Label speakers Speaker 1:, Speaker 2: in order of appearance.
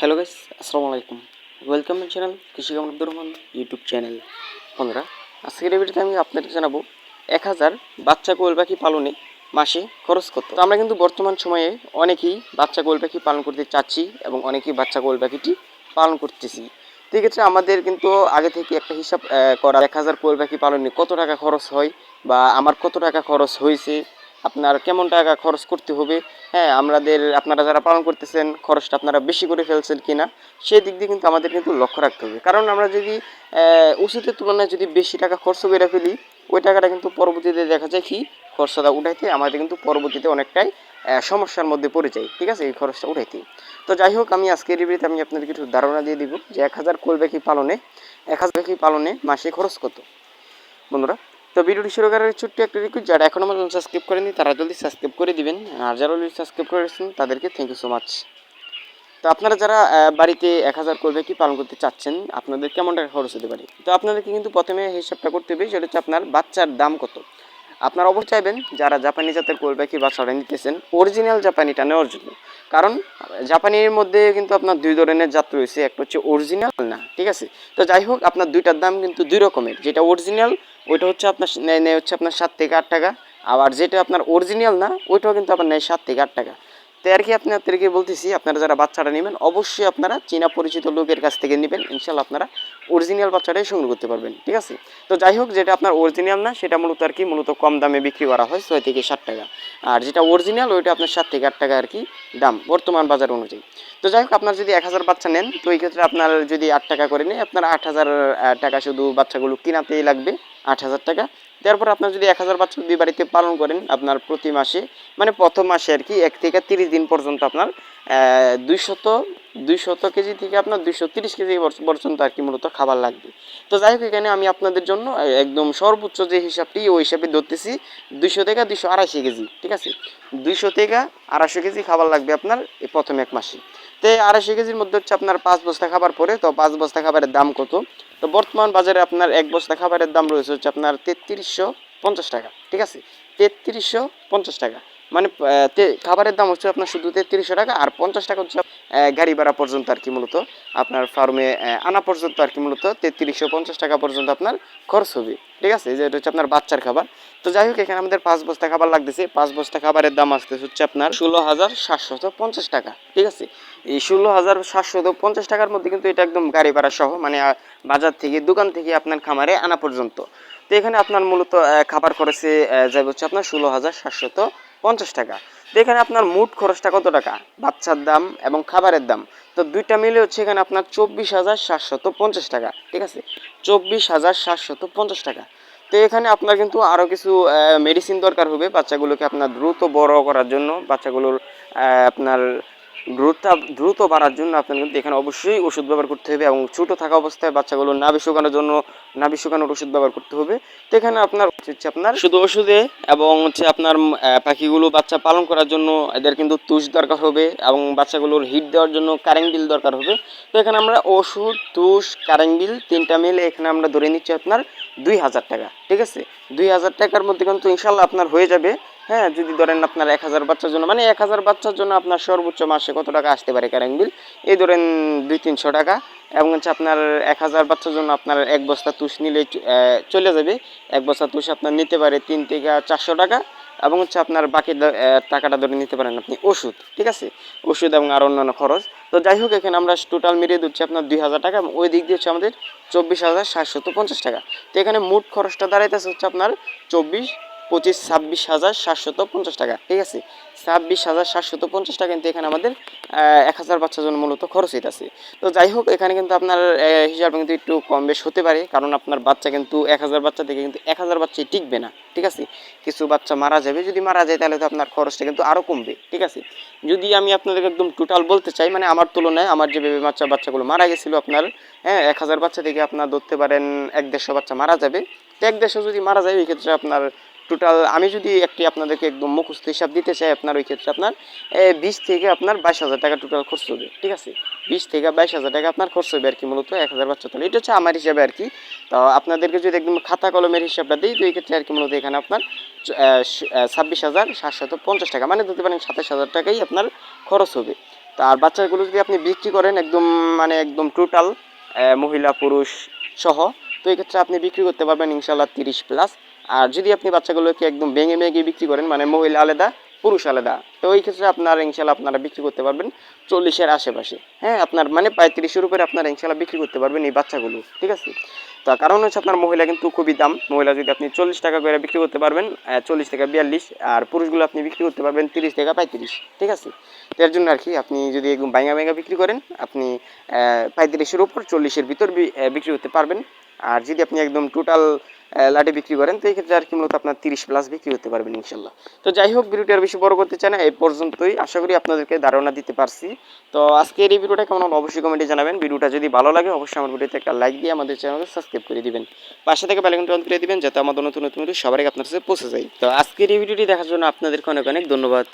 Speaker 1: Hello guys আসসালামু আলাইকুম welcome my channel কৃষি কামর আব্দুর রহমান ইউটিউব চ্যানেল বন্ধুরা, আজকের ভিডিওতে আমি আপনাদের জানাব, এক হাজার বাচ্চা কোয়েল পাখি পালনে মাসে খরচ কত? তো আমরা কিন্তু বর্তমান সময়ে অনেকেই বাচ্চা কোয়েল পাখি পালন করতে চাচ্ছি এবং অনেকেই বাচ্চা কোয়েল পাখিটি পালন করতেছি। তো এক্ষেত্রে আমাদের কিন্তু আগে থেকে একটা হিসাব করা এক হাজার কোয়েল পাখি পালনে কত টাকা খরচ হয় বা আমার কত টাকা খরচ হয়েছে আপনার কেমন টাকা খরচ করতে হবে? হ্যাঁ আমাদের, আপনারা যারা পালন করতেছেন, খরচটা আপনারা বেশি করে ফেলছেন কিনা, সেই দিক দিয়ে কিন্তু আমাদের কিন্তু লক্ষ্য রাখতে হবে। কারণ আমরা যদি উচিতের তুলনায় যদি বেশি টাকা খরচ করে ফেলি, ওই টাকাটা কিন্তু পরবর্তীতে দেখা যায় কি, খরচটা উঠাইতে আমাদের কিন্তু পরবর্তীতে অনেকটাই সমস্যার মধ্যে পড়ে যায়। ঠিক আছে? এই খরচটা উঠাইতে। তো যাই হোক, আমি আজকের রিভিউতে আমি আপনাদের কিছু ধারণা দিয়ে দিব যে এক হাজার কোল পাখি পালনে, এক হাজার পালনে মাসে খরচ কত। বন্ধুরা তো ভিডিওটি শুরু করার ছোট্ট একটা রিকোয়েস্ট যারা এখনও আমার সাবস্ক্রাইব করেনি তারা জলদি সাবস্ক্রাইব করে দিবেন। আর যারা অলরেডি সাবস্ক্রাইব করেছেন তাদেরকে থ্যাংক ইউ সো মাচ তো আপনারা যারা বাড়িতে এক হাজার করবে কি পালন করতে চাচ্ছেন, আপনাদের কেমন টাকা খরচ হতে পারে? তো আপনাদেরকে কিন্তু প্রথমে হিসাবটা করতে হবে, সেটা হচ্ছে আপনার বাচ্চার দাম কত? আপনারা অবশ্যই চাইবেন যারা জাপানি জাতের কোল পাখি বাচ্চাটা নিতেছেন অরিজিনাল জাপানিটা নেওয়ার জন্য। কারণ, জাপানির মধ্যে কিন্তু আপনার দুই ধরনের জাত রয়েছে, একটা হচ্ছে অরিজিনাল না, ঠিক আছে? তো যাই হোক, আপনার দুইটার দাম কিন্তু দুই রকমের। যেটা অরিজিনাল ওইটা হচ্ছে আপনার নেয় হচ্ছে আপনার সাত থেকে আট টাকা। আবার যেটা আপনার অরিজিনাল না, ওইটাও কিন্তু আপনার নেয় সাত থেকে আট টাকা। তো আর কি আপনি আপনাদেরকে বলতেছি, আপনারা যারা বাচ্চাটা নেবেন, অবশ্যই আপনারা চীনা পরিচিত লোকের কাছ থেকে নেবেন। ইনশাল্লাহ আপনারা অরিজিনাল বাচ্চাটাই সংগ্রহ করতে পারবেন, ঠিক আছে? তো যাই হোক, যেটা আপনার অরিজিনাল না, সেটা মূলত আর কি মূলত কম দামে বিক্রি করা হয়, ছয় থেকে ষাট টাকা। আর যেটা অরিজিনাল ওইটা আপনার সাত থেকে আট টাকা আর কি দাম, বর্তমান বাজার অনুযায়ী। তো যাই হোক, আপনার যদি এক হাজার বাচ্চা নেন, তো এই ক্ষেত্রে আপনার যদি আট টাকা করে নেয়, আপনার আট হাজার টাকা শুধু বাচ্চাগুলো কিনাতেই লাগবে, আট হাজার টাকা। তারপর আপনার যদি এক হাজার বাচ্চা যদি বাড়িতে পালন করেন আপনার প্রতি মাসে মানে প্রথম মাসে আর কি এক থেকে তিরিশ দিন পর্যন্ত আপনার দুইশত দুইশত কেজি থেকে আপনার দুইশো তিরিশ কেজি পর্যন্ত আর কি মূলত খাবার লাগবে। তো যাই হোক, এখানে আমি আপনাদের জন্য একদম সর্বোচ্চ যে হিসাবটি, ওই হিসাবে ধরতেছি দুইশো থেকে দুইশো আড়াইশো কেজি, ঠিক আছে? দুইশো থেকে আড়াইশো কেজি খাবার লাগবে আপনার প্রথম এক মাসে। তো আড়াইশো কেজির মধ্যে হচ্ছে আপনার পাঁচ বস্তা খাবার পরে তো পাঁচ বস্তা খাবারের দাম কত? তো বর্তমান বাজারে আপনার এক বস্তা খাবারের দাম রয়েছে হচ্ছে আপনার তেত্রিশশো পঞ্চাশ টাকা, ঠিক আছে? তেত্রিশশো পঞ্চাশ টাকা। মানে খাবারের দাম হচ্ছে আপনার শুধু তেত্রিশশো টাকা আর পঞ্চাশ টাকা হচ্ছে গাড়ি ভাড়া পর্যন্ত আর কি মূলত আপনার ফার্মে আনা পর্যন্ত আর কি মূলত তেত্রিশশো পঞ্চাশ টাকা পর্যন্ত আপনার খরচ হবে। ঠিক আছে? যেটা হচ্ছে আপনার বাচ্চার খাবার। তো যাই হোক, এখানে আমাদের পাঁচ বস্তা খাবার লাগতেছে। পাঁচ বস্তা খাবারের দাম আসতে হচ্ছে আপনার ষোলো হাজার সাতশত পঞ্চাশ টাকা। ঠিক আছে? এই ষোলো হাজার সাতশত পঞ্চাশ টাকার মধ্যে কিন্তু এটা একদম গাড়ি ভাড়া সহ মানে বাজার থেকে, দোকান থেকে আপনার খামারে আনা পর্যন্ত। তো এখানে আপনার মূলত খাবার খরচে যাবে হচ্ছে আপনার ষোলো হাজার সাতশত পঞ্চাশ টাকা। তো এখানে আপনার মোট খরচটা কত টাকা? বাচ্চার দাম এবং খাবারের দাম। তো দুইটা মিলে হচ্ছে এখানে আপনার চব্বিশ হাজার সাতশত পঞ্চাশ টাকা, ঠিক আছে? চব্বিশ হাজার সাতশত পঞ্চাশ টাকা। তো এখানে আপনার কিন্তু আরও কিছু মেডিসিন দরকার হবে বাচ্চাগুলোকে আপনার দ্রুত বড় করার জন্য। বাচ্চাগুলোর আপনার দ্রুত দ্রুত বাড়ার জন্য আপনার কিন্তু এখানে অবশ্যই ওষুধ ব্যবহার করতে হবে এবং ছোটো থাকা অবস্থায় বাচ্চাগুলো নাভি শুকানোর জন্য নাভি শুকানোর ওষুধ ব্যবহার করতে হবে। তো এখানে আপনার হচ্ছে আপনার শুধু ওষুধে এবং হচ্ছে আপনার পাখিগুলো বাচ্চা পালন করার জন্য এদের কিন্তু তুষ দরকার হবে এবং বাচ্চাগুলোর হিট দেওয়ার জন্য কারেন্ট বিল দরকার হবে। তো এখানে আমরা ওষুধ, তুষ কারেন্ট বিল তিনটা মিলে এখানে আমরা ধরে নিচ্ছি আপনার দুই হাজার টাকা, ঠিক আছে? দুই হাজার টাকার মধ্যে কিন্তু ইনশাল্লাহ আপনার হয়ে যাবে। হ্যাঁ যদি ধরেন আপনার এক হাজার বাচ্চার জন্য মানে এক হাজার বাচ্চার জন্য আপনার সর্বোচ্চ মাসে কত টাকা আসতে পারে কারেন্ট বিল? এই ধরেন দুই তিনশো টাকা। এবং হচ্ছে আপনার এক হাজার বাচ্চার জন্য আপনার এক বস্তা তুষ নিলে চলে যাবে। এক বস্তা তুষ আপনার নিতে পারে তিন থেকে চারশো টাকা। এবং হচ্ছে আপনার বাকি টাকাটা ধরে নিতে পারেন আপনি ওষুধ, ঠিক আছে? ওষুধ এবং আর অন্যান্য খরচ। তো যাই হোক, এখানে আমরা টোটাল মিলিয়ে দিচ্ছি আপনার দুই হাজার টাকা। এবং ওই দিক দিয়ে হচ্ছে আমাদের চব্বিশ হাজার সাতশত পঞ্চাশ টাকা। তো এখানে মোট খরচটা দাঁড়াইতেছে হচ্ছে আপনার চব্বিশ পঁচিশ, ছাব্বিশ হাজার সাতশত পঞ্চাশ টাকা, ঠিক আছে? ছাব্বিশ হাজার সাতশত পঞ্চাশ টাকা কিন্তু এখানে আমাদের এক হাজার বাচ্চার জন্য মূলত খরচ হইতেছে। তো যাই হোক, এখানে কিন্তু আপনার হিসাবে কিন্তু একটু কম বেশ হতে পারে, কারণ আপনার বাচ্চা কিন্তু, এক হাজার বাচ্চা থেকে কিন্তু এক হাজার বাচ্চাই টিকবে না, ঠিক আছে? কিছু বাচ্চা মারা যাবে, যদি মারা যায় তাহলে তো আপনার খরচটা কিন্তু আরও কমবে, ঠিক আছে? যদি আমি আপনাদেরকে একদম টোটাল বলতে চাই মানে আমার তুলনায় আমার যে বেবি বাচ্চা, বাচ্চাগুলো মারা গেছিল আপনার হ্যাঁ এক হাজার বাচ্চা থেকে আপনার ধরতে পারেন এক দেড়শো বাচ্চা মারা যাবে। এক দেড়শো যদি মারা যায়, ওই ক্ষেত্রে আপনার টোটাল আমি যদি একটি আপনাদেরকে একদম মুখস্থ হিসাব দিতে চাই আপনার, ওই ক্ষেত্রে আপনার বিশ থেকে আপনার বাইশ হাজার টাকা টোটাল খরচ হবে, ঠিক আছে? বিশ থেকে বাইশ হাজার টাকা আপনার খরচ হবে আর কি, মূলত এক হাজার বাচ্চা তাহলে এটা হচ্ছে আমার হিসাবে আর কি। তো আপনাদেরকে যদি একদম খাতা কলমের হিসাবটা দিই, তো এই ক্ষেত্রে আর কি মূলত এখানে আপনার ছাব্বিশ হাজার সাতশত পঞ্চাশ টাকা মানে ধরতে পারেন সাতাশ হাজার টাকাই আপনার খরচ হবে। তো আর বাচ্চাগুলো যদি আপনি বিক্রি করেন একদম মানে একদম টোটাল মহিলা, পুরুষ সহ, তো এই ক্ষেত্রে আপনি বিক্রি করতে পারবেন ইনশাল্লাহ তিরিশ প্লাস আর যদি আপনি বাচ্চাগুলোকে একদম ভেঙে ভেঙে বিক্রি করেন মানে মহিলা আলাদা, পুরুষ আলাদা, তো ওই ক্ষেত্রে আপনার ইনশাল্লাহ আপনারা বিক্রি করতে পারবেন চল্লিশের আশেপাশে। হ্যাঁ আপনার মানে পঁয়ত্রিশের উপরে আপনারা ইনশাল্লাহ বিক্রি করতে পারবেন এই বাচ্চাগুলো, ঠিক আছে? তার কারণ হচ্ছে আপনার মহিলা কিন্তু খুবই দাম, মহিলা যদি আপনি চল্লিশ টাকা করে বিক্রি করতে পারবেন চল্লিশ থেকে বিয়াল্লিশ, আর পুরুষগুলো আপনি বিক্রি করতে পারবেন তিরিশ থেকে পঁয়ত্রিশ, ঠিক আছে? এর জন্য আর কি আপনি যদি একদম বাইঙ্গা বাইঙ্গা বিক্রি করেন, আপনি পঁয়ত্রিশের উপর চল্লিশের ভিতর বিক্রি করতে পারবেন। আর যদি আপনি একদম টোটাল লাটে বিক্রি করেন, তো এই ক্ষেত্রে আর কি মূলত আপনার তিরিশ প্লাস বিক্রি করতে পারবেন ইনশাল্লাহ। তো যাই হোক, ভিডিওটি আর বেশি বড় করতে চাই না, এই পর্যন্তই। আশা করি আপনাদেরকে ধারণা দিতে পারছি। তো আজকের এই ভিডিওটা কেমন হলো অবশ্যই কমেন্টে জানাবেন। ভিডিওটা যদি ভালো লাগে, অবশ্যই আমার ভিডিওতে একটা লাইক দিয়ে আমাদের চ্যানেলকে সাবস্ক্রাইব করে দিবেন। পাশে থেকে বেলাইকনটা অন করে দিবেন, যাতে আমাদের নতুন নতুন আগে আপনার কাছে পৌঁছে যায়। তো আজকের এই ভিডিওটি দেখার জন্য আপনাদেরকে অনেক অনেক ধন্যবাদ।